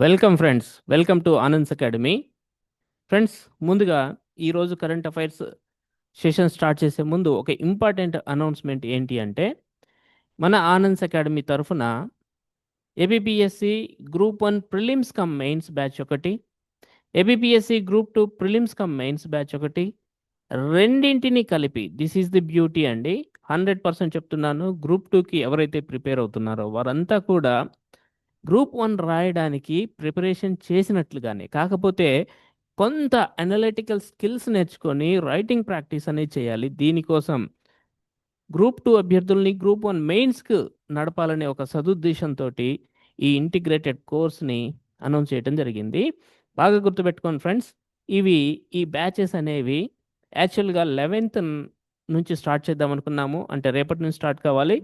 Welcome friends welcome to Anand's academy friends ముందుగా ఈరోజు current affairs session start చేసే ముందు ఒక ఇంపార్టెంట్ అనౌన్స్మెంట్ ఏంటి అంటే మన ఆనంద్స్ అకాడమీ తరఫున APPSC group one prelims cum mains batch ఒకటి APPSC group two prelims cum mains batch ఒకటి రెండింటిని కలిపి దిస్ ఈజ్ ది బ్యూటీ అండి. హండ్రెడ్ పర్సెంట్ చెప్తున్నాను. గ్రూప్ టూకి ఎవరైతే ప్రిపేర్ అవుతున్నారో వారంతా కూడా గ్రూప్ వన్ రాయడానికి ప్రిపరేషన్ చేసినట్లుగానే కాకపోతే కొంత అనలిటికల్ స్కిల్స్ నేర్చుకొని రైటింగ్ ప్రాక్టీస్ అనేది చేయాలి. దీనికోసం గ్రూప్ టూ అభ్యర్థుల్ని గ్రూప్ వన్ మెయిన్స్కు నడపాలనే ఒక సదుద్దేశంతో ఈ ఇంటిగ్రేటెడ్ కోర్స్ని అనౌన్స్ చేయడం జరిగింది. బాగా గుర్తుపెట్టుకోండి ఫ్రెండ్స్ ఇవి ఈ బ్యాచెస్ అనేవి యాక్చువల్గా లెవెన్త్ నుంచి స్టార్ట్ చేద్దాం అనుకున్నాము. అంటే రేపటి నుంచి స్టార్ట్ కావాలి.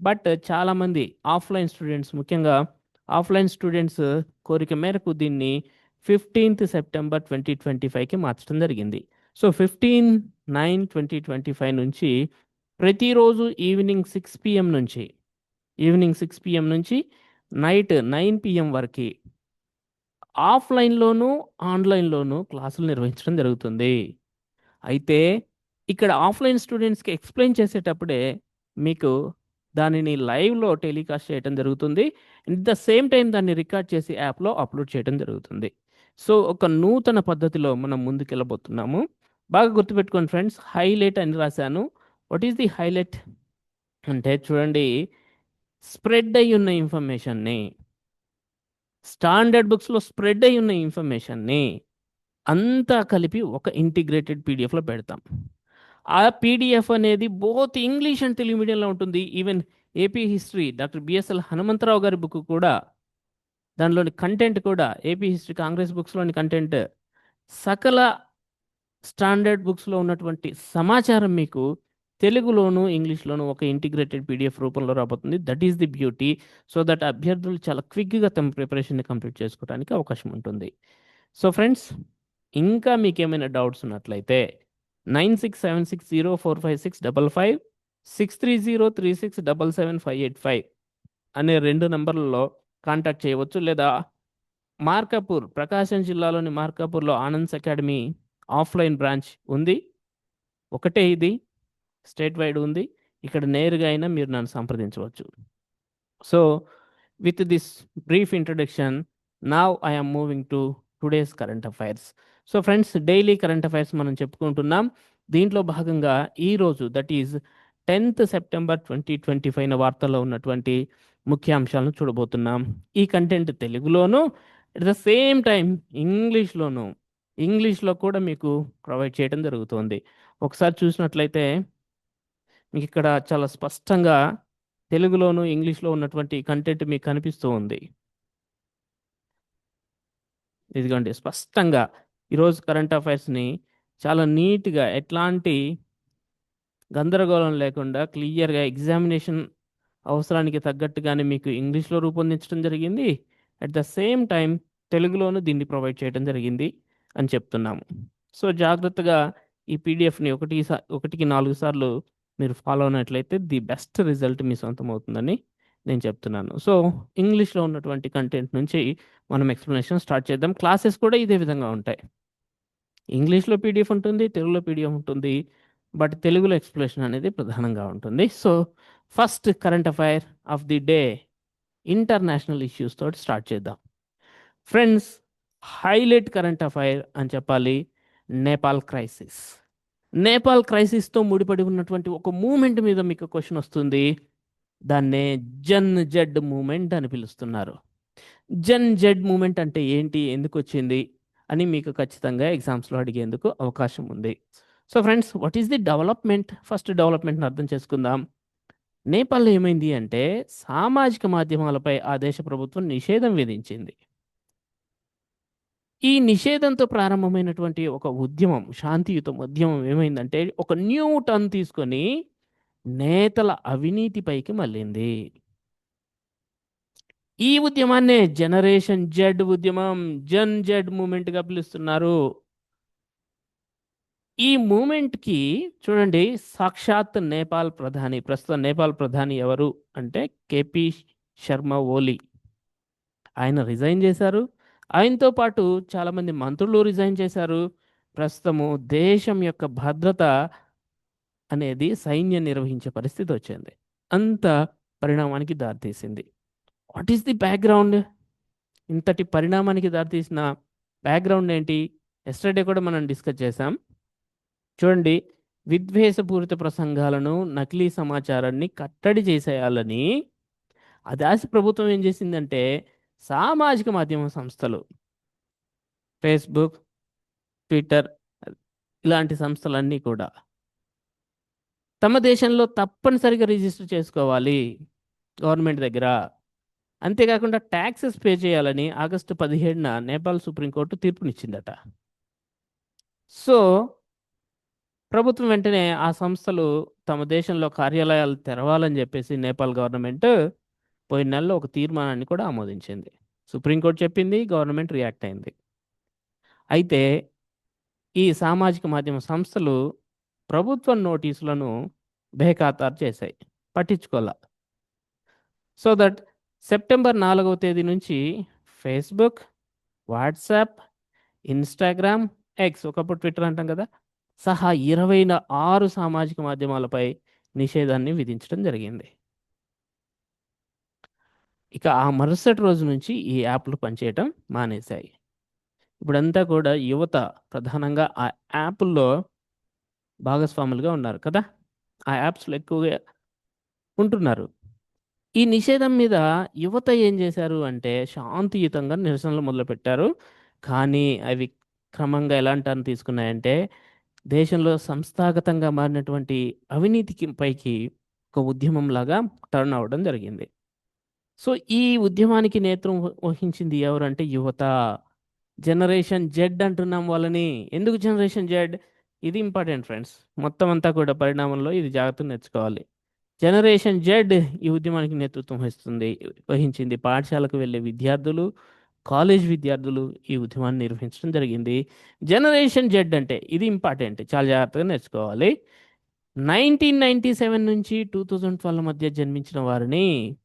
బట్ చాలామంది ఆఫ్లైన్ స్టూడెంట్స్ ముఖ్యంగా ఆఫ్లైన్ స్టూడెంట్స్ కోరిక మేరకు దీన్ని ఫిఫ్టీన్త్ సెప్టెంబర్ ట్వంటీ ట్వంటీ ఫైవ్కి మార్చడం జరిగింది. So fifteen nine twenty twenty five నుంచి ప్రతిరోజు ఈవినింగ్ సిక్స్ పిఎం నుంచి ఈవినింగ్ సిక్స్ పిఎం నుంచి నైట్ నైన్ పిఎం వరకు ఆఫ్లైన్లోనూ ఆన్లైన్లోనూ క్లాసులు నిర్వహించడం జరుగుతుంది. అయితే ఇక్కడ ఆఫ్లైన్ స్టూడెంట్స్కి ఎక్స్ప్లెయిన్ చేసేటప్పుడే మీకు దానిని లైవ్లో టెలికాస్ట్ చేయడం జరుగుతుంది. అట్ ద సేమ్ టైం దాన్ని రికార్డ్ చేసి యాప్లో అప్లోడ్ చేయడం జరుగుతుంది. సో ఒక నూతన పద్ధతిలో మనం ముందుకెళ్ళబోతున్నాము. బాగా గుర్తుపెట్టుకోండి ఫ్రెండ్స్ హైలైట్ అని రాశాను. What is the highlight? అంటే చూడండి స్ప్రెడ్ అయి ఉన్న ఇన్ఫర్మేషన్ని స్టాండర్డ్ బుక్స్లో స్ప్రెడ్ అయి ఉన్న ఇన్ఫర్మేషన్ని అంతా కలిపి ఒక ఇంటిగ్రేటెడ్ పీడిఎఫ్లో పెడతాం. ఆ పీడిఎఫ్ అనేది బోత్ ఇంగ్లీష్ అండ్ తెలుగు మీడియంలో ఉంటుంది. Even AP history doctor BSL Hanumantharao గారి బుక్ కూడా దానిలోని కంటెంట్ కూడా ఏపీ హిస్టరీ కాంగ్రెస్ బుక్స్లోని కంటెంట్ సకల స్టాండర్డ్ బుక్స్లో ఉన్నటువంటి సమాచారం మీకు తెలుగులోను ఇంగ్లీష్లోను ఒక ఇంటిగ్రేటెడ్ పీడిఎఫ్ రూపంలో రాబోతుంది. That is the beauty so that అభ్యర్థులు చాలా క్విక్గా తమ ప్రిపరేషన్ని కంప్లీట్ చేసుకోవడానికి అవకాశం ఉంటుంది. సో ఫ్రెండ్స్ ఇంకా మీకేమైనా డౌట్స్ ఉన్నట్లయితే nine six seven six zero four five six double five six three zero three six double seven five eight five అనే రెండు నెంబర్లలో కాంటాక్ట్ చేయవచ్చు. లేదా మార్కాపూర్ ప్రకాశం జిల్లాలోని మార్కాపూర్లో ఆనంద్స్ అకాడమీ ఆఫ్లైన్ బ్రాంచ్ ఉంది. ఒకటే ఇది స్టేట్ వైడ్ ఉంది. ఇక్కడ నేరుగా అయినా మీరు నన్ను సంప్రదించవచ్చు. So with this brief introduction now I'm moving to today's current affairs. So friends daily current affairs మనం చెప్పుకుంటున్నాం. దీంట్లో భాగంగా ఈరోజు that is tenth September twenty twenty five వార్తల్లో ఉన్నటువంటి ముఖ్యాంశాలను చూడబోతున్నాం. ఈ కంటెంట్ తెలుగులోను అట్ ద సేమ్ టైం ఇంగ్లీష్లోను ఇంగ్లీష్లో కూడా మీకు ప్రొవైడ్ చేయడం జరుగుతుంది. ఒకసారి చూసినట్లయితే మీకు ఇక్కడ చాలా స్పష్టంగా తెలుగులోను ఇంగ్లీష్లో ఉన్నటువంటి కంటెంట్ మీకు కనిపిస్తూ ఉంది ఇదిగోండి స్పష్టంగా ఈరోజు కరెంట్ అఫైర్స్ని చాలా నీట్గా ఎట్లాంటి గందరగోళం లేకుండా క్లియర్గా ఎగ్జామినేషన్ అవసరానికి తగ్గట్టుగానే మీకు ఇంగ్లీష్లో రూపొందించడం జరిగింది. అట్ ద సేమ్ టైం తెలుగులోనూ దీన్ని ప్రొవైడ్ చేయడం జరిగింది అని చెప్తున్నాము. సో జాగ్రత్తగా ఈ పీడిఎఫ్ని ఒకటి ఒకటికి నాలుగు సార్లు మీరు ఫాలో అయినట్లయితే ది బెస్ట్ రిజల్ట్ మీ సొంతం అవుతుందని నేను చెప్తున్నాను. సో ఇంగ్లీష్లో ఉన్నటువంటి కంటెంట్ నుంచి మనం ఎక్స్ప్లెనేషన్ స్టార్ట్ చేద్దాం. క్లాసెస్ కూడా ఇదే విధంగా ఉంటాయి. ఇంగ్లీష్లో పీడిఎఫ్ ఉంటుంది తెలుగులో పీడిఎఫ్ ఉంటుంది బట్ తెలుగులో ఎక్స్ప్లెనేషన్ అనేది ప్రధానంగా ఉంటుంది. So first current affair of the day international issues తోటి స్టార్ట్ చేద్దాం. ఫ్రెండ్స్ హైలైట్ కరెంట్ అఫైర్ అని చెప్పాలి నేపాల్ క్రైసిస్. నేపాల్ క్రైసిస్తో ముడిపడి ఉన్నటువంటి ఒక మూమెంట్ మీద మీకు క్వశ్చన్ వస్తుంది. దాన్నే జన్ జెడ్ మూమెంట్ అని పిలుస్తున్నారు. జన్ జెడ్ మూమెంట్ అంటే ఏంటి? ఎందుకు వచ్చింది? అని మీకు ఖచ్చితంగా ఎగ్జామ్స్లో అడిగేందుకు అవకాశం ఉంది. So friends what is the development? First డెవలప్మెంట్ని అర్థం చేసుకుందాం. నేపాల్లో ఏమైంది అంటే సామాజిక మాధ్యమాలపై ఆ దేశ ప్రభుత్వం నిషేధం విధించింది. ఈ నిషేధంతో ప్రారంభమైనటువంటి ఒక ఉద్యమం శాంతియుత ఉద్యమం ఏమైందంటే ఒక న్యూ టర్న్ తీసుకొని నేతల అవినీతిపైకి మళ్ళింది. ఈ ఉద్యమాన్నే జనరేషన్ జెడ్ ఉద్యమం జన్ జెడ్ మూమెంట్గా పిలుస్తున్నారు. ఈ మూమెంట్కి చూడండి సాక్షాత్ నేపాల్ ప్రధాని ప్రస్తుతం నేపాల్ ప్రధాని ఎవరు అంటే కేపీ శర్మ ఓలీ. ఆయన రిజైన్ చేశారు. ఆయనతో పాటు చాలామంది మంత్రులు రిజైన్ చేశారు. ప్రస్తుతము దేశం యొక్క భద్రత అనేది సైన్యం నిర్వహించే పరిస్థితి వచ్చింది. అంత పరిణామానికి దారితీసింది. వాట్ ఈస్ ది బ్యాక్గ్రౌండ్ ఇంతటి పరిణామానికి దారితీసిన బ్యాక్గ్రౌండ్ ఏంటి? ఎస్టర్డే కూడా మనం డిస్కస్ చేసాం చూడండి విద్వేషపూరిత ప్రసంగాలను నకిలీ సమాచారాన్ని కట్టడి చేసేయాలని అదాసి ప్రభుత్వం ఏం చేసిందంటే సామాజిక మాధ్యమ సంస్థలు ఫేస్బుక్ ట్విట్టర్ ఇలాంటి సంస్థలన్నీ కూడా తమ దేశంలో తప్పనిసరిగా రిజిస్టర్ చేసుకోవాలి. గవర్నమెంట్ దగ్గర అంతేకాకుండా ట్యాక్సెస్ పే చేయాలని ఆగస్టు పదిహేడున నేపాల్ సుప్రీంకోర్టు తీర్పునిచ్చిందట. సో ప్రభుత్వం వెంటనే ఆ సంస్థలు తమ దేశంలో కార్యాలయాలు తెరవాలని చెప్పేసి నేపాల్ గవర్నమెంట్ పోయిన నెలలో ఒక తీర్మానాన్ని కూడా ఆమోదించింది. సుప్రీంకోర్టు చెప్పింది గవర్నమెంట్ రియాక్ట్ అయింది. అయితే ఈ సామాజిక మాధ్యమ సంస్థలు ప్రభుత్వ నోటీసులను బేఖాతారు చేశాయి. పట్టించుకోలే. సో దట్ సెప్టెంబర్ నాలుగవ తేదీ నుంచి ఫేస్బుక్ వాట్సాప్ ఇన్స్టాగ్రామ్ ఎక్స్ ఒకప్పుడు ట్విట్టర్ అంటాం కదా సహా ఇరవై ఆరు సామాజిక మాధ్యమాలపై నిషేధాన్ని విధించడం జరిగింది. ఇక ఆ మరుసటి రోజు నుంచి ఈ యాప్లు పనిచేయటం మానేశాయి. ఇప్పుడంతా కూడా యువత ప్రధానంగా ఆ యాప్ల్లో భాగస్వాములుగా ఉన్నారు కదా. ఆ యాప్స్లో ఎక్కువగా ఉంటున్నారు. ఈ నిషేధం మీద యువత ఏం చేశారు అంటే శాంతియుతంగా నిరసనలు మొదలుపెట్టారు. కానీ అవి క్రమంగా ఎలాంటి అని తీసుకున్నాయంటే దేశంలో సంస్థాగతంగా మారినటువంటి అవినీతికి పైకి ఒక ఉద్యమం లాగా టర్న్ అవ్వడం జరిగింది. సో ఈ ఉద్యమానికి నేతృత్వం వహించింది ఎవరంటే యువత. జనరేషన్ జెడ్ అంటున్నాం వాళ్ళని. ఎందుకు జనరేషన్ జెడ్? ఇది ఇంపార్టెంట్ ఫ్రెండ్స్. మొత్తం అంతా కూడా పరిణామంలో ఇది జాగ్రత్తగా నేర్చుకోవాలి. జనరేషన్ జెడ్ ఈ ఉద్యమానికి నేతృత్వం వహిస్తుంది వహించింది. పాఠశాలకు వెళ్ళే విద్యార్థులు కాలేజ్ విద్యార్థులు ఈ ఉద్యమాన్ని నిర్వహించడం జరిగింది. జనరేషన్ జెడ్ అంటే ఇది ఇంపార్టెంట్ చాలా జాగ్రత్తగా నేర్చుకోవాలి. నైన్టీన్ నైన్టీ సెవెన్ నుంచి టూ థౌజండ్ ట్వెల్వ్ మధ్య జన్మించిన వారిని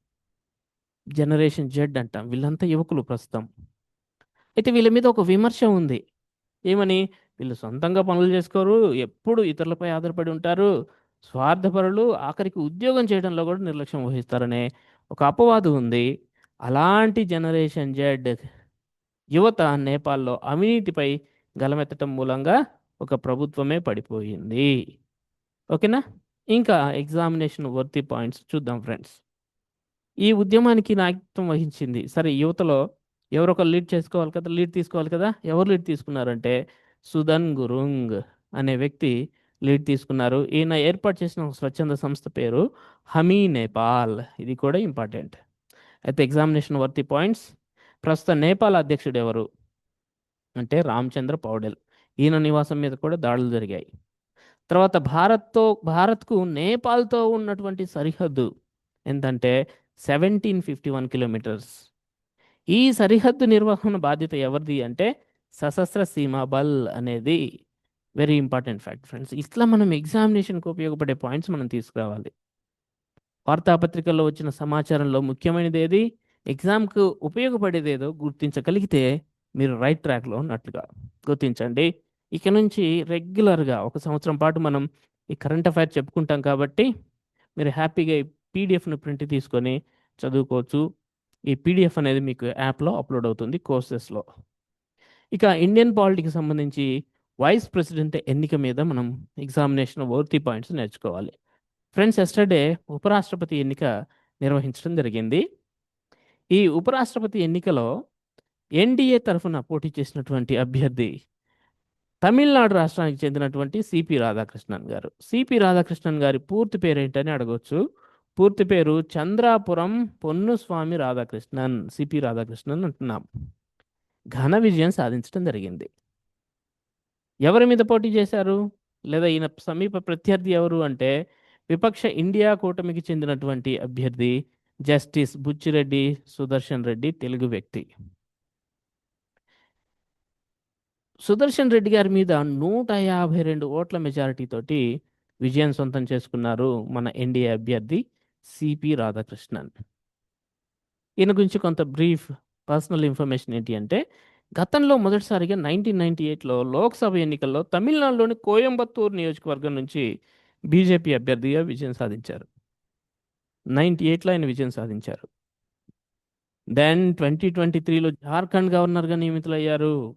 జనరేషన్ జెడ్ అంటాం. వీళ్ళంతా యువకులు ప్రస్తుతం. అయితే వీళ్ళ మీద ఒక విమర్శ ఉంది. ఏమని? వీళ్ళు సొంతంగా పనులు చేసుకోరు ఎప్పుడు ఇతరులపై ఆధారపడి ఉంటారు. స్వార్థపరులు ఆఖరికి ఉద్యోగం చేయడంలో కూడా నిర్లక్ష్యం వహిస్తారనే ఒక అపవాదు ఉంది. అలాంటి జనరేషన్ జెడ్ యువత నేపాల్లో అవినీతిపై గలమెత్తటం మూలంగా ఒక ప్రభుత్వమే పడిపోయింది. ఓకేనా? ఇంకా ఎగ్జామినేషన్ వర్తి పాయింట్స్ చూద్దాం ఫ్రెండ్స్. ఈ ఉద్యమానికి నాయకత్వం వహించింది. సరే యువతలో ఎవరో ఒకరు లీడ్ చేసుకోవాలి కదా లీడ్ తీసుకోవాలి కదా ఎవరు లీడ్ తీసుకున్నారంటే సుధన్ గురుంగ్ అనే వ్యక్తి లీడ్ తీసుకున్నారు. ఈయన ఏర్పాటు చేసిన ఒక స్వచ్ఛంద సంస్థ పేరు హమీ నేపాల్. ఇది కూడా ఇంపార్టెంట్. అయితే ఎగ్జామినేషన్ వర్తి పాయింట్స్. ప్రస్తుత నేపాల్ అధ్యక్షుడు ఎవరు? అంటే రామచంద్ర పౌడెల్. ఈయన నివాసం మీద కూడా దాడులు జరిగాయి. తర్వాత భారత్తో భారత్కు నేపాల్తో ఉన్నటువంటి సరిహద్దు ఎంతంటే సెవెంటీన్ ఫిఫ్టీ వన్ కిలోమీటర్స్. ఈ సరిహద్దు నిర్వహణ బాధ్యత ఎవరిది అంటే సశస్త్ర సీమా బల్ అనేది. వెరీ ఇంపార్టెంట్ ఫ్యాక్ట్ ఫ్రెండ్స్ ఇట్లా మనం ఎగ్జామినేషన్కి ఉపయోగపడే పాయింట్స్ మనం తీసుకురావాలి. వార్తాపత్రికల్లో వచ్చిన సమాచారంలో ముఖ్యమైనది ఏది ఎగ్జామ్కు ఉపయోగపడేది ఏదో గుర్తించగలిగితే మీరు రైట్ ట్రాక్లో ఉన్నట్లుగా గుర్తించండి. ఇక నుంచి రెగ్యులర్గా ఒక సంవత్సరం పాటు మనం ఈ కరెంట్ అఫైర్ చెప్పుకుంటాం కాబట్టి మీరు హ్యాపీగా ఈ పీడిఎఫ్ను ప్రింట్ తీసుకొని చదువుకోవచ్చు. ఈ పీడిఎఫ్ అనేది మీకు యాప్లో అప్లోడ్ అవుతుంది కోర్సెస్లో ఇక ఇండియన్ పాలిటిక్స్ సంబంధించి వైస్ ప్రెసిడెంట్ ఎన్నిక మీద మనం ఎగ్జామినేషన్ వర్తి పాయింట్స్ నేర్చుకోవాలి. ఫ్రెండ్స్ ఎస్టర్డే ఉపరాష్ట్రపతి ఎన్నిక నిర్వహించడం జరిగింది. ఈ ఉపరాష్ట్రపతి ఎన్నికలో ఎన్డీఏ తరఫున పోటీ చేసినటువంటి అభ్యర్థి తమిళనాడు రాష్ట్రానికి చెందినటువంటి సిపి రాధాకృష్ణన్ గారు. సిపి రాధాకృష్ణన్ గారి పూర్తి పేరు ఏంటని అడగవచ్చు పూర్తి పేరు చంద్రాపురం పొన్నుస్వామి రాధాకృష్ణన్ సిపి రాధాకృష్ణన్ అంటున్నాం. ఘన విజయం సాధించడం జరిగింది. ఎవరి మీద పోటీ చేశారు? లేదా ఈయన సమీప ప్రత్యర్థి ఎవరు అంటే విపక్ష ఇండియా కూటమికి చెందినటువంటి అభ్యర్థి జస్టిస్ బుచ్చిరెడ్డి సుదర్శన్ రెడ్డి తెలుగు వ్యక్తి. సుదర్శన్ రెడ్డి గారి మీద నూట యాభై రెండు ఓట్ల మెజారిటీతోటి విజయం సొంతం చేసుకున్నారు మన ఎన్డీఏ అభ్యర్థి సిపి రాధాకృష్ణన్. ఈయన గురించి కొంత బ్రీఫ్ పర్సనల్ ఇన్ఫర్మేషన్ ఏంటి అంటే గతంలో మొదటిసారిగా నైన్టీన్ నైన్టీ ఎయిట్లో లోక్సభ ఎన్నికల్లో తమిళనాడులోని కోయంబత్తూరు నియోజకవర్గం నుంచి బీజేపీ అభ్యర్థిగా విజయం సాధించారు. నైన్టీ ఎయిట్లో ఆయన విజయం సాధించారు. దెన్ ట్వంటీ ట్వంటీ త్రీలో జార్ఖండ్ గవర్నర్గా నియమితులయ్యారు.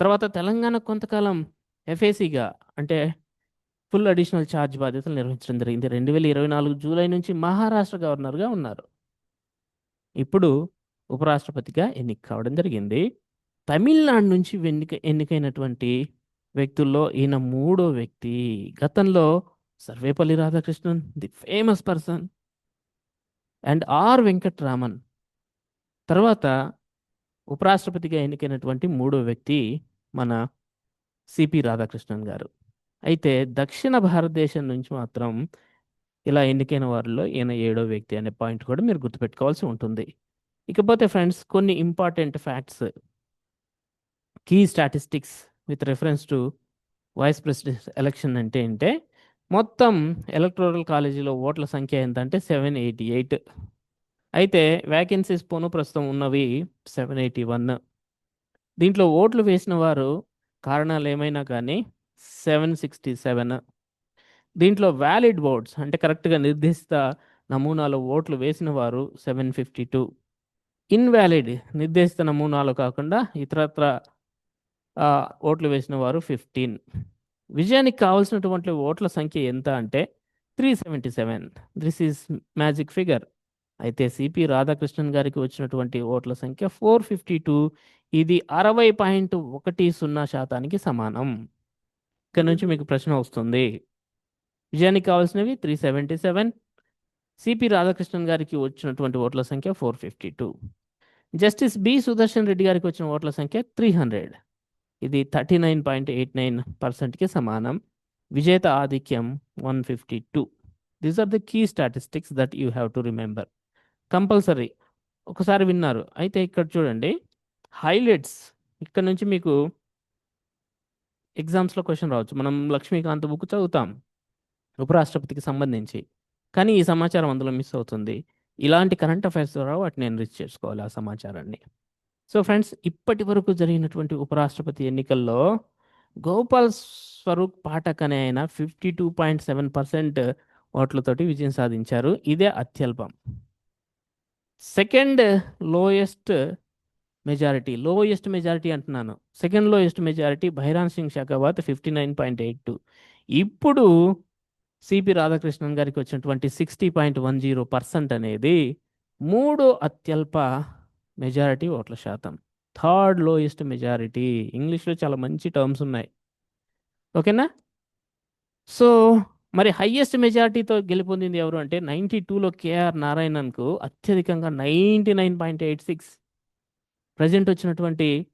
తర్వాత తెలంగాణ కొంతకాలం ఎఫ్ఏసీగా అంటే ఫుల్ అడిషనల్ ఛార్జ్ బాధ్యతలు నిర్వహించడం జరిగింది. రెండు వేల ఇరవై నాలుగు జూలై నుంచి మహారాష్ట్ర గవర్నర్గా ఉన్నారు. ఇప్పుడు ఉపరాష్ట్రపతిగా ఎన్నిక కావడం జరిగింది. తమిళనాడు నుంచి ఎన్నిక ఎన్నికైనటువంటి వ్యక్తుల్లో ఈయన మూడో వ్యక్తి. గతంలో Sarvepalli Radhakrishnan the famous person and R Venkataraman. తర్వాత ఉపరాష్ట్రపతిగా ఎన్నికైనటువంటి మూడో వ్యక్తి మన సిపి రాధాకృష్ణన్ గారు. అయితే దక్షిణ భారతదేశం నుంచి మాత్రం ఇలా ఎన్నికైన వారిలో ఈయన ఏడో వ్యక్తి అనే పాయింట్ కూడా మీరు గుర్తుపెట్టుకోవాల్సి ఉంటుంది. ఇకపోతే ఫ్రెండ్స్ కొన్ని important facts. Key statistics with reference to vice president election అంటే ఏంటే మొత్తం ఎలక్టోరల్ కాలేజీలో ఓట్ల సంఖ్య ఎంత అంటే సెవెన్ ఎయిటీ ఎయిట్ అయితే వ్యాకెన్సీస్ పోను ప్రస్తుతం ఉన్నవి సెవెన్ ఎయిటీ వన్ దీంట్లో ఓట్లు వేసిన వారు కారణాలు ఏమైనా కానీ సెవెన్ సిక్స్టీ సెవెన్ దీంట్లో వ్యాలిడ్ ఓట్స్ అంటే కరెక్ట్గా నిర్దిష్ట నమూనాలో ఓట్లు వేసిన వారు సెవెన్ ఫిఫ్టీ టూ ఇన్వాలిడ్ నిర్దేశిత నమూనాలు కాకుండా ఇతరత్ర ఓట్లు వేసిన వారు ఫిఫ్టీన్ విజయానికి కావాల్సినటువంటి ఓట్ల సంఖ్య ఎంత అంటే three seventy seven this is magic figure అయితే సిపి రాధాకృష్ణన్ గారికి వచ్చినటువంటి ఓట్ల సంఖ్య ఫోర్ ఫిఫ్టీ టూ ఇది అరవై పాయింట్ ఒకటి సున్నా శాతానికి సమానం. ఇక్కడ నుంచి మీకు ప్రశ్న వస్తుంది. విజయానికి కావాల్సినవి three seventy seven CP Radhakrishnan గారికి వచ్చినటువంటి ఓట్ల సంఖ్య four fifty two justice B Sudarshan Reddy గారికి వచ్చిన ఓట్ల సంఖ్య త్రీ హండ్రెడ్ ఇది thirty nine point eight nine పర్సెంట్కి సమానం. విజేత ఆధిక్యం one fifty two these are the key statistics that you have to remember compulsory ఒకసారి విన్నారు. అయితే ఇక్కడ చూడండి. హైలైట్స్ ఇక్కడ నుంచి మీకు ఎగ్జామ్స్లో క్వశ్చన్ రావచ్చు. మనం లక్ష్మీకాంత్ బుక్ చదువుతాం. ఉపరాష్ట్రపతికి సంబంధించి. కానీ ఈ సమాచారం అందులో మిస్ అవుతుంది. ఇలాంటి కరెంట్ అఫైర్స్ ద్వారా వాటిని ఎన్రిచ్ చేసుకోవాలి ఆ సమాచారాన్ని. సో ఫ్రెండ్స్ ఇప్పటి వరకు జరిగినటువంటి ఉపరాష్ట్రపతి ఎన్నికల్లో గోపాల్ స్వరూప్ పాఠక్ అనే ఆయన fifty two point seven percent ఓట్లతోటి విజయం సాధించారు. ఇదే అత్యల్పం. Second lowest majority lowest majority అంటున్నాను. Second lowest majority Bhairon Singh Shekhawat fifty nine point eight. Two ఇప్పుడు సిపి రాధాకృష్ణన్ గారికి వచ్చినటువంటి sixty point one zero percent అనేది మూడో అత్యల్ప మెజారిటీ ఓట్ల శాతం. Third lowest majority. ఇంగ్లీష్లో చాలా మంచి టర్మ్స్ ఉన్నాయి. ఓకేనా? సో మరి హయ్యెస్ట్ మెజారిటీతో గెలుపొందింది ఎవరు అంటే నైంటీ టూలో కేఆర్ నారాయణన్కు అత్యధికంగా ninety nine point eight six. Present వచ్చినటువంటి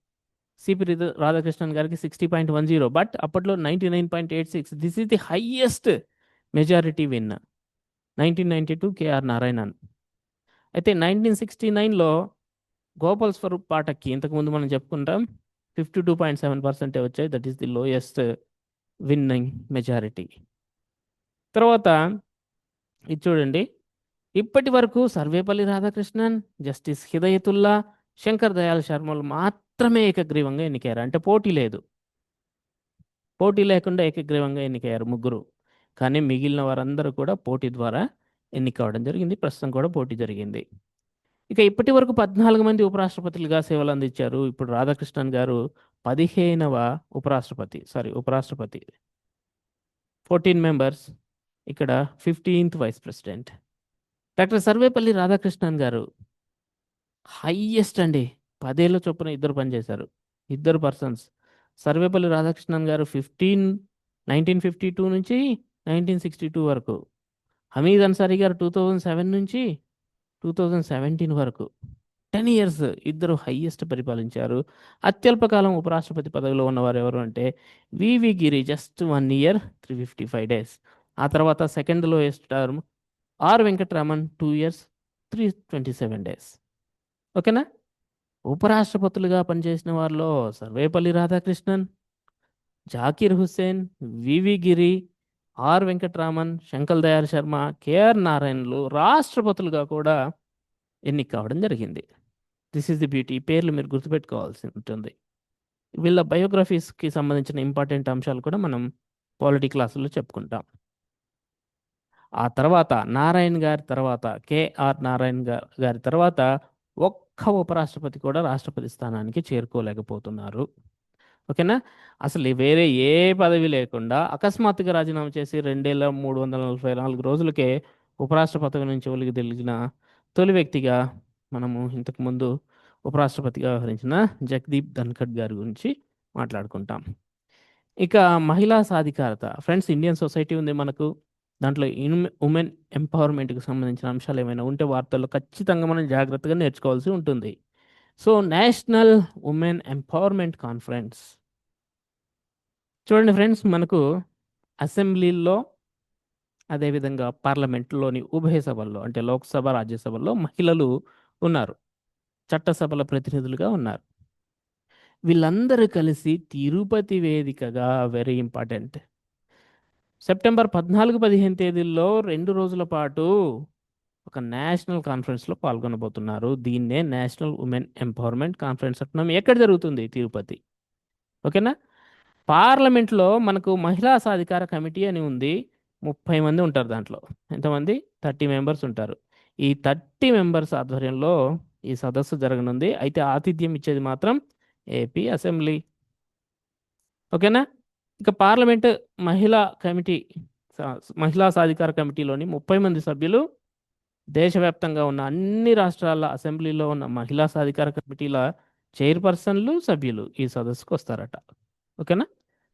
సిపి రాధాకృష్ణన్ గారికి sixty point one zero. But అప్పట్లో ninety nine point eight six. This is the highest majority win nineteen ninety two KR Narayanan. అయితే నైన్టీన్ సిక్స్టీ నైన్లో గోపాల్ స్వరూప్ పాఠక్కి ఇంతకుముందు మనం చెప్పుకుంటాం ఫిఫ్టీ టూ పాయింట్ సెవెన్ పర్సెంటే వచ్చాయి. That is the lowest winning majority తర్వాత ఇది చూడండి. ఇప్పటి వరకు సర్వేపల్లి రాధాకృష్ణన్ జస్టిస్ హిదయతుల్లా శంకర్ దయాల్ శర్మలు మాత్రమే ఏకగ్రీవంగా ఎన్నికయ్యారు. అంటే పోటీ లేదు. పోటీ లేకుండా ఏకగ్రీవంగా ఎన్నికయ్యారు ముగ్గురు. కానీ మిగిలిన వారందరూ కూడా పోటీ ద్వారా ఎన్నికవడం జరిగింది. ప్రస్తుతం కూడా పోటీ జరిగింది. ఇక ఇప్పటి వరకు పద్నాలుగు మంది ఉపరాష్ట్రపతులుగా సేవలు అందించారు. ఇప్పుడు రాధాకృష్ణన్ గారు పదిహేనవ ఉపరాష్ట్రపతి సారీ ఉపరాష్ట్రపతి. Fourteen members. ఇక్కడ fifteenth vice president. Doctor Sarvepalli Radhakrishnan గారు హైయెస్ట్ అండి. పదేళ్ళ చొప్పున ఇద్దరు పనిచేశారు. ఇద్దరు పర్సన్స్. సర్వేపల్లి రాధాకృష్ణన్ గారు ఫిఫ్టీన్ నైన్టీన్ ఫిఫ్టీ టూ నుంచి నైన్టీన్ సిక్స్టీ టూ వరకు. హమీద్ అన్సారీ గారు టూ థౌజండ్ సెవెన్ నుంచి టూ థౌజండ్ సెవెంటీన్ వరకు టెన్ ఇయర్స్ ఇద్దరు హయ్యెస్ట్ పరిపాలించారు. అత్యల్ప కాలం ఉపరాష్ట్రపతి పదవిలో ఉన్నవారు ఎవరు అంటే VV Giri just one year three fifty five days. ఆ తర్వాత second lowest term R Venkataraman two years three twenty seven days. ఓకేనా? ఉపరాష్ట్రపతులుగా పనిచేసిన వారిలో Sarvepalli Radhakrishnan Zakir Hussain VV Giri R Venkataraman Shankar Dayal Sharma KR నారాయణలు రాష్ట్రపతులుగా కూడా ఎన్నిక కావడం జరిగింది. దిస్ ఈస్ ది బ్యూటీ పేర్లు మీరు గుర్తుపెట్టుకోవాల్సి ఉంటుంది వీళ్ళ బయోగ్రఫీస్కి సంబంధించిన ఇంపార్టెంట్ అంశాలు కూడా మనం పాలిటీ క్లాసుల్లో చెప్పుకుంటాం. ఆ తర్వాత నారాయణ్ గారి తర్వాత కేఆర్ నారాయణ్ గారి గారి తర్వాత ఒక్క ఉపరాష్ట్రపతి కూడా రాష్ట్రపతి స్థానానికి చేరుకోలేకపోతున్నారు. ఓకేనా? అసలు వేరే ఏ పదవి లేకుండా అకస్మాత్తుగా రాజీనామా చేసి రెండేళ్ళ మూడు వందల నలభై నాలుగు రోజులకే ఉపరాష్ట్రపతి నుంచి ఒలిగి తెలిగిన తొలి వ్యక్తిగా మనము ఇంతకు ముందు ఉపరాష్ట్రపతిగా వ్యవహరించిన జగదీప్ ధన్ఖడ్ గారి గురించి మాట్లాడుకుంటాం. ఇక మహిళా సాధికారత. ఫ్రెండ్స్ ఇండియన్ సొసైటీ ఉంది మనకు. దాంట్లో ఉమెన్ ఎంపవర్మెంట్కి సంబంధించిన అంశాలు ఏమైనా ఉంటే వార్తల్లో ఖచ్చితంగా మనం జాగ్రత్తగా నేర్చుకోవాల్సి ఉంటుంది. So national women empowerment conference చూడండి ఫ్రెండ్స్ మనకు అసెంబ్లీలో అదేవిధంగా పార్లమెంట్లోని ఉభయ సభల్లో అంటే లోక్సభ రాజ్యసభల్లో మహిళలు ఉన్నారు. చట్టసభల ప్రతినిధులుగా ఉన్నారు. వీళ్ళందరూ కలిసి తిరుపతి వేదికగా వెరీ ఇంపార్టెంట్ సెప్టెంబర్ పద్నాలుగు పదిహేను తేదీల్లో రెండు రోజుల పాటు ఒక నేషనల్ కాన్ఫరెన్స్లో పాల్గొనబోతున్నారు. దీన్నే నేషనల్ ఉమెన్ ఎంపవర్మెంట్ కాన్ఫరెన్స్ అంటున్నాం. ఎక్కడ జరుగుతుంది తిరుపతి? ఓకేనా? పార్లమెంట్లో మనకు మహిళా సాధికార కమిటీ అని ఉంది. ముప్పై మంది ఉంటారు దాంట్లో. ఎంతమంది? థర్టీ మెంబర్స్ ఉంటారు. ఈ థర్టీ మెంబర్స్ ఆధ్వర్యంలో ఈ సదస్సు జరగనుంది. అయితే ఆతిథ్యం ఇచ్చేది మాత్రం ఏపీ అసెంబ్లీ. ఓకేనా? ఇక పార్లమెంట్ మహిళా కమిటీ మహిళా సాధికార కమిటీలోని ముప్పై మంది సభ్యులు దేశవ్యాప్తంగా ఉన్న అన్ని రాష్ట్రాల అసెంబ్లీలో ఉన్న మహిళా సాధికార కమిటీల చైర్పర్సన్లు సభ్యులు ఈ సదస్సుకు వస్తారట. ఓకేనా?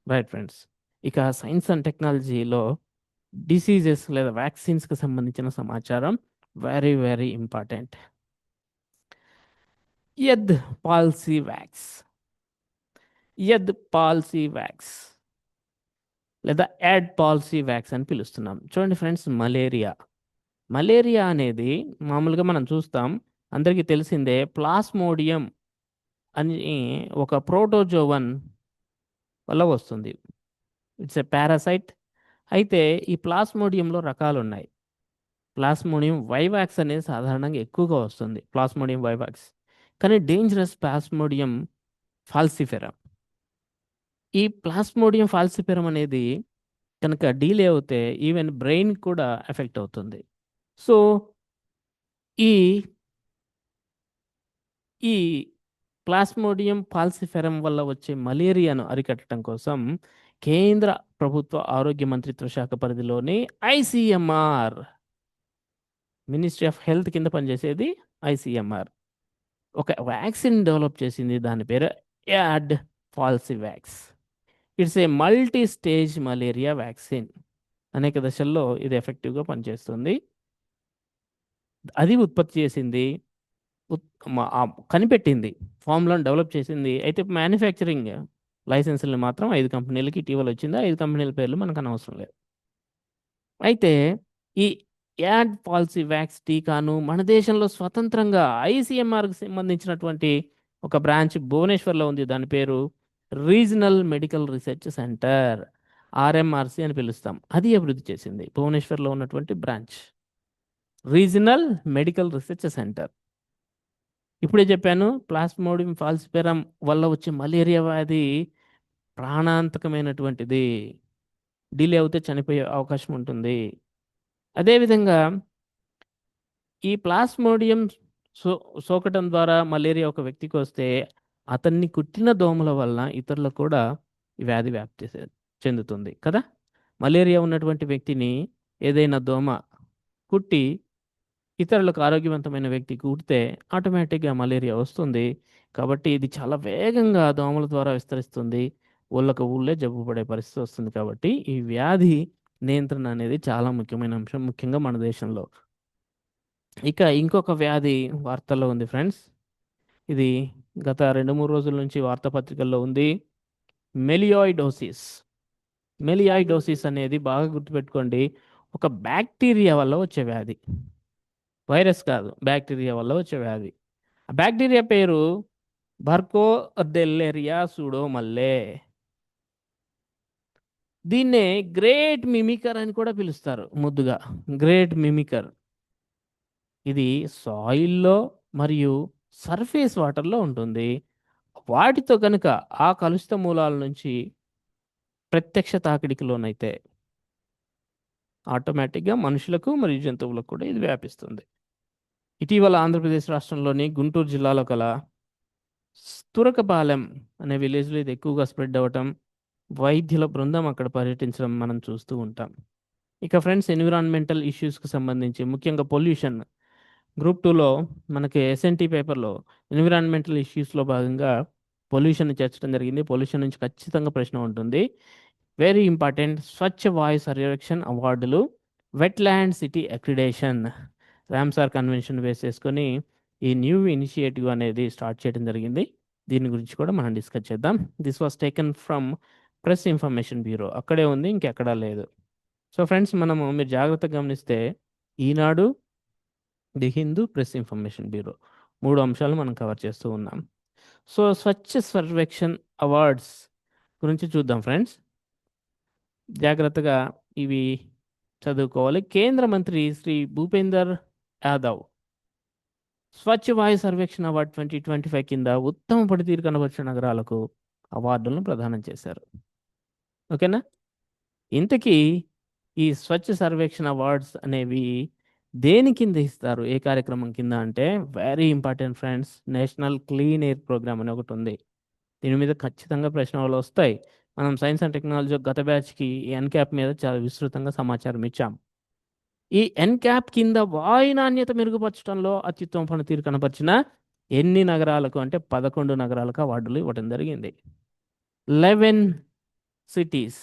రైట్ ఫ్రెండ్స్ ఇక సైన్స్ అండ్ టెక్నాలజీలో డిసీజెస్ లేదా వ్యాక్సిన్స్కి సంబంధించిన సమాచారం very very important AdFalciVax AdFalciVax లేదా యాడ్ పాలసీ వ్యాక్స్ అని పిలుస్తున్నాం. చూడండి ఫ్రెండ్స్ మలేరియా మలేరియా అనేది మామూలుగా మనం చూస్తాం. అందరికీ తెలిసిందే ప్లాస్మోడియం అని ఒక ప్రోటోజోవన్ వల్ల వస్తుంది. ఇట్స్ ఎ పారాసైట్ అయితే ఈ ప్లాస్మోడియంలో రకాలు ఉన్నాయి ప్లాస్మోడియం వైవాక్స్ అనేది సాధారణంగా ఎక్కువగా వస్తుంది. Plasmodium vivax. కానీ డేంజరస్ ప్లాస్మోడియం ఫాల్సిఫెరం ఈ ప్లాస్మోడియం ఫాల్సిఫెరం అనేది కనుక డీలే అవుతే ఈవెన్ బ్రెయిన్ కూడా ఎఫెక్ట్ అవుతుంది. సో ఈ ఈ ప్లాస్మోడియం పాల్సిఫెరం వల్ల వచ్చే మలేరియాను అరికట్టడం కోసం కేంద్ర ప్రభుత్వ ఆరోగ్య మంత్రిత్వ శాఖ పరిధిలోని ఐసిఎంఆర్ మినిస్ట్రీ ఆఫ్ హెల్త్ కింద పనిచేసేది ఐసిఎంఆర్ ఒక వ్యాక్సిన్ డెవలప్ చేసింది దాని పేరు AdFalciVax. It's a multi stage malaria vaccine. అనేక దశల్లో ఇది ఎఫెక్టివ్గా పనిచేస్తుంది. అది ఉత్పత్తి చేసింది కనిపెట్టింది. ఫామ్లను డెవలప్ చేసింది. అయితే మ్యానుఫ్యాక్చరింగ్ లైసెన్సులు మాత్రం ఐదు కంపెనీలకి ఇటీవల వచ్చింది? ఐదు కంపెనీల పేర్లు మనకు అనవసరం లేదు. అయితే ఈ యాడ్ పాలసీ వ్యాక్స్ టీకాను మన దేశంలో స్వతంత్రంగా ఐసీఎంఆర్కి సంబంధించినటువంటి ఒక బ్రాంచ్ భువనేశ్వర్లో ఉంది. దాని పేరు regional medical research centre RMRC అని పిలుస్తాం. అది అభివృద్ధి చేసింది భువనేశ్వర్లో ఉన్నటువంటి branch. Regional medical research centre. ఇప్పుడే చెప్పాను ప్లాస్మోడియం ఫాల్సిపెరం వల్ల వచ్చే మలేరియా వ్యాధి ప్రాణాంతకమైనటువంటిది. డిలే అవుతే చనిపోయే అవకాశం ఉంటుంది. అదేవిధంగా ఈ ప్లాస్మోడియం సో సోకటం ద్వారా మలేరియా ఒక వ్యక్తికి వస్తే అతన్ని కుట్టిన దోమల వల్ల ఇతరులకు కూడా ఈ వ్యాధి వ్యాప్తి చెందుతుంది కదా. మలేరియా ఉన్నటువంటి వ్యక్తిని ఏదైనా దోమ కుట్టి ఇతరులకు ఆరోగ్యవంతమైన వ్యక్తి కుడితే ఆటోమేటిక్గా మలేరియా వస్తుంది. కాబట్టి ఇది చాలా వేగంగా దోమల ద్వారా విస్తరిస్తుంది. ఊళ్ళకు ఊళ్ళే జబ్బు పడే పరిస్థితి వస్తుంది కాబట్టి ఈ వ్యాధి నియంత్రణ అనేది చాలా ముఖ్యమైన అంశం ముఖ్యంగా మన దేశంలో. ఇక ఇంకొక వ్యాధి వార్తల్లో ఉంది ఫ్రెండ్స్. ఇది గత రెండు మూడు రోజుల నుంచి వార్తాపత్రికల్లో ఉంది. మెలియాయిడోసిస్. మెలియాయిడోసిస్ అనేది బాగా గుర్తుపెట్టుకోండి. ఒక బ్యాక్టీరియా వల్ల వచ్చే వ్యాధి. వైరస్ కాదు బ్యాక్టీరియా వల్ల వచ్చే వ్యాధి. ఆ బ్యాక్టీరియా పేరు బర్కో డెల్లేరియా సూడోమల్లే. దీన్నే గ్రేట్ మిమికర్ అని కూడా పిలుస్తారు ముద్దుగా. Great mimicker. ఇది సాయిల్లో మరియు సర్ఫేస్ వాటర్లో ఉంటుంది. వాటితో కనుక ఆ కలుషిత మూలాల నుంచి ప్రత్యక్ష తాకిడికి లోనైతే ఆటోమేటిక్గా మనుషులకు మరియు జంతువులకు కూడా ఇది వ్యాపిస్తుంది. ఇటీవల ఆంధ్రప్రదేశ్ రాష్ట్రంలోని గుంటూరు జిల్లాలో కల తురకపాలెం అనే విలేజ్లో ఇది ఎక్కువగా స్ప్రెడ్ అవ్వటం వైద్యుల బృందం అక్కడ పర్యటించడం మనం చూస్తూ ఉంటాం. ఇక ఫ్రెండ్స్ ఎన్విరాన్మెంటల్ ఇష్యూస్కి సంబంధించి ముఖ్యంగా పొల్యూషన్. గ్రూప్ టూలో మనకి ఎస్ఎన్టీ పేపర్లో ఎన్విరాన్మెంటల్ ఇష్యూస్లో భాగంగా పొల్యూషన్ చేర్చడం జరిగింది. పొల్యూషన్ నుంచి ఖచ్చితంగా ప్రశ్న ఉంటుంది. వెరీ ఇంపార్టెంట్ స్వచ్ఛ వాయు సర్వేక్షణ్ అవార్డులు wetland city accreditation Ramsar convention base చేసుకొని ఈ న్యూ ఇనిషియేటివ్ అనేది స్టార్ట్ చేయడం జరిగింది. దీని గురించి కూడా మనం డిస్కస్ చేద్దాం. This was taken from press information bureau అక్కడే ఉంది ఇంకెక్కడా లేదు. సో ఫ్రెండ్స్ మనము మీరు జాగ్రత్తగా గమనిస్తే Eenadu the Hindu press information bureau మూడు అంశాలు మనం కవర్ చేస్తూ ఉన్నాం. సో స్వచ్ఛ సర్వేక్షన్ అవార్డ్స్ గురించి చూద్దాం ఫ్రెండ్స్ జాగ్రత్తగా ఇవి చదువుకోవాలి. కేంద్ర మంత్రి Shri Bhupender Yadav Swachh Vayu Survekshan award twenty twenty five కింద ఉత్తమ పనితీరు కనబరిచిన నగరాలకు అవార్డులను ప్రదానం చేశారు. ఓకేనా? ఇంతకీ ఈ స్వచ్ఛ సర్వేక్షణ అవార్డ్స్ అనేవి దేని కింద ఇస్తారు? ఏ కార్యక్రమం కింద అంటే very important friends national clean air programme అని ఒకటి ఉంది. దీని మీద ఖచ్చితంగా ప్రశ్నలు వస్తాయి. మనం సైన్స్ అండ్ టెక్నాలజీ గత బ్యాచ్కి ఈ ఎన్క్యాప్ మీద చాలా విస్తృతంగా సమాచారం ఇచ్చాం ఈ ఎన్క్యాప్ కింద వాయు నాణ్యత మెరుగుపరచడంలో అత్యుత్తమ పనితీరు కనపరిచిన ఎన్ని నగరాలకు అంటే పదకొండు నగరాలకు అవార్డులు ఇవ్వడం జరిగింది. Eleven cities.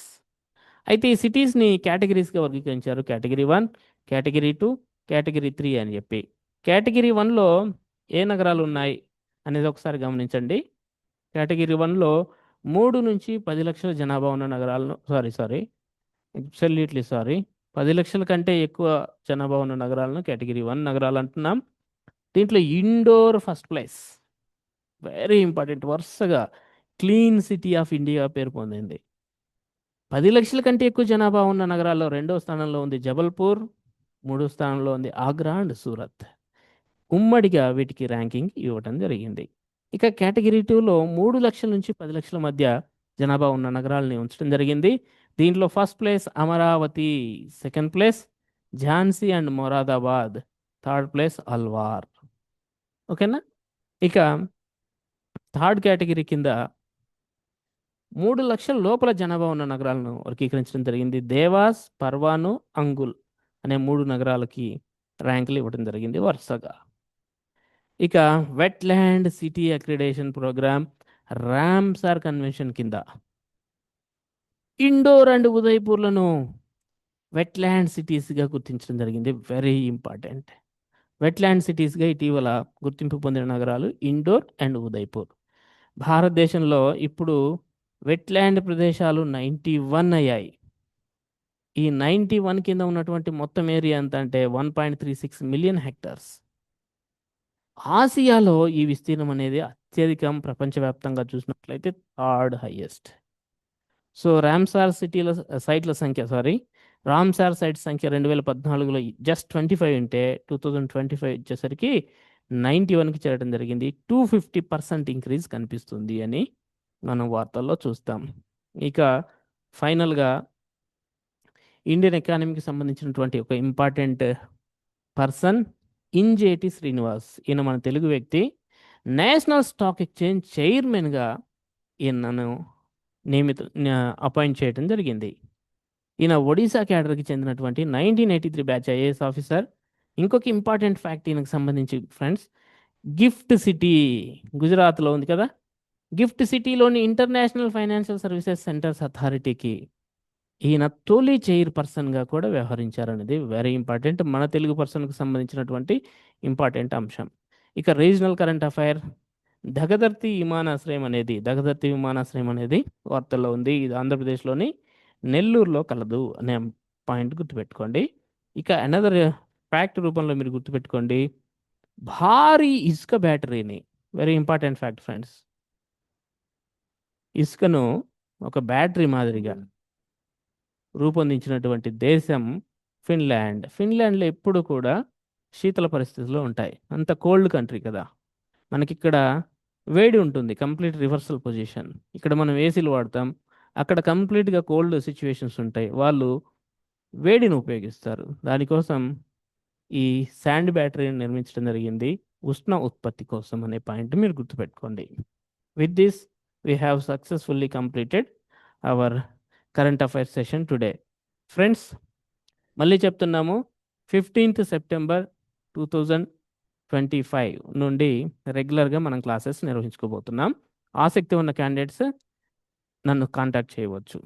అయితే ఈ సిటీస్ని కేటగిరీస్గా వర్గీకరించారు. Category one category two category three అని చెప్పి. కేటగిరీ వన్లో ఏ నగరాలు ఉన్నాయి? అనేది ఒకసారి గమనించండి. కేటగిరీ వన్లో మూడు నుంచి పది లక్షల జనాభా ఉన్న నగరాలను సారీ సారీ అబ్సల్యూట్లీ సారీ పది లక్షల కంటే ఎక్కువ జనాభా ఉన్న నగరాలను కేటగిరీ వన్ నగరాలు అంటున్నాం. దీంట్లో Indore first place. Very important వరుసగా క్లీన్ సిటీ ఆఫ్ ఇండియా పేరు పొందింది. పది లక్షల కంటే ఎక్కువ జనాభా ఉన్న నగరాల్లో రెండో స్థానంలో ఉంది జబల్పూర్ మూడో స్థానంలో ఉంది ఆగ్రా అండ్ సూరత్. ఉమ్మడిగా వీటికి ర్యాంకింగ్ ఇవ్వటం జరిగింది. ఇక కేటగిరీ టూలో మూడు లక్షల నుంచి పది లక్షల మధ్య జనాభా ఉన్న నగరాలని ఉంచడం జరిగింది. దీంట్లో first place Amravati second place Jhansi and Moradabad third place Alwar. ఓకేనా? ఇక థర్డ్ కేటగిరీ కింద మూడు లక్షల లోపల జనాభా ఉన్న నగరాలను వర్గీకరించడం జరిగింది. దేవాస్ పర్వాను అంగుల్ అనే మూడు నగరాలకి ర్యాంకులు ఇవ్వడం జరిగింది వరుసగా. ఇక wetland city accreditation programme Ramsar convention కింద. ఇండోర్ అండ్ ఉదయ్పూర్లను వెట్లాండ్ సిటీస్గా గుర్తించడం జరిగింది. వెరీ ఇంపార్టెంట్ వెట్లాండ్ సిటీస్గా ఇటీవల గుర్తింపు పొందిన నగరాలు ఇండోర్ అండ్ ఉదయపూర్ భారతదేశంలో ఇప్పుడు వెట్లాండ్ ప్రదేశాలు నైంటీ వన్ అయ్యాయి. ఈ నైంటీ వన్ కింద ఉన్నటువంటి మొత్తం ఏరియా ఎంత అంటే one point three six million hectares ఆసియాలో ఈ విస్తీర్ణం అనేది అత్యధికం ప్రపంచవ్యాప్తంగా చూసినట్లయితే థర్డ్ హైయెస్ట్. సో రామ్సార్ సిటీల సైట్ల సంఖ్య సారీ రామ్సార్ సైట్ సంఖ్య రెండు వేల పద్నాలుగులో జస్ట్ ట్వంటీ ఫైవ్ ఉంటే టూ థౌజండ్ ట్వంటీ ఫైవ్ వచ్చేసరికి నైంటీ వన్కి చేరడం జరిగింది. టూ ఫిఫ్టీ పర్సెంట్ ఇంక్రీజ్ కనిపిస్తుంది అని మనం వార్తల్లో చూస్తాం. ఇక ఫైనల్గా ఇండియన్ ఎకానమీకి సంబంధించినటువంటి ఒక ఇంపార్టెంట్ పర్సన్ ఇంజేటి శ్రీనివాస్. ఈయన మన తెలుగు వ్యక్తి. నేషనల్ స్టాక్ ఎక్స్చేంజ్ చైర్మన్గా ఈయనను నియమిత అపాయింట్ చేయడం జరిగింది. ఈయన ఒడిశా క్యాడర్కి చెందినటువంటి nineteen eighty three batch IAS officer. ఇంకొక ఇంపార్టెంట్ ఫ్యాక్ట్ ఈయనకు సంబంధించి ఫ్రెండ్స్ గిఫ్ట్ సిటీ గుజరాత్లో ఉంది కదా? గిఫ్ట్ సిటీలోని ఇంటర్నేషనల్ ఫైనాన్షియల్ సర్వీసెస్ సెంటర్స్ అథారిటీకి ఈయన తొలి చైర్ పర్సన్గా కూడా వ్యవహరించారనేది వెరీ ఇంపార్టెంట్. మన తెలుగు పర్సన్కు సంబంధించినటువంటి ఇంపార్టెంట్ అంశం. ఇక రీజనల్ కరెంట్ అఫైర్ దగదర్తి విమానాశ్రయం అనేది దగదర్తి విమానాశ్రయం అనేది వార్తల్లో ఉంది. ఇది ఆంధ్రప్రదేశ్లోని నెల్లూరులో కలదు అనే పాయింట్ గుర్తుపెట్టుకోండి. ఇక అనదర్ ఫ్యాక్ట్ రూపంలో మీరు గుర్తుపెట్టుకోండి. భారీ ఇసుక బ్యాటరీని వెరీ ఇంపార్టెంట్ ఫ్యాక్ట్ ఫ్రెండ్స్ ఇసుకను ఒక బ్యాటరీ మాదిరిగా రూపొందించినటువంటి దేశం ఫిన్లాండ్. ఫిన్లాండ్లో ఎప్పుడు కూడా శీతల పరిస్థితుల్లో ఉంటాయి. అంత కోల్డ్ కంట్రీ కదా. మనకిక్కడ వేడి ఉంటుంది కంప్లీట్ రివర్సల్ పొజిషన్. ఇక్కడ మనం ఏసీలు వాడతాం. అక్కడ కంప్లీట్గా కోల్డ్ సిచ్యువేషన్స్ ఉంటాయి. వాళ్ళు వేడిని ఉపయోగిస్తారు. దానికోసం ఈ శాండ్ బ్యాటరీని నిర్మించడం జరిగింది ఉష్ణ ఉత్పత్తి కోసం అనే పాయింట్ మీరు గుర్తుపెట్టుకోండి. With this we have successfully completed our current affairs session today friends మళ్ళీ చెప్తున్నాము fifteenth September two thousand twenty five నుండి రెగ్యులర్గా మనం క్లాసెస్ నిర్వహించుకోబోతున్నాం. ఆసక్తి ఉన్న క్యాండిడేట్స్ నన్ను కాంటాక్ట్ చేయవచ్చు.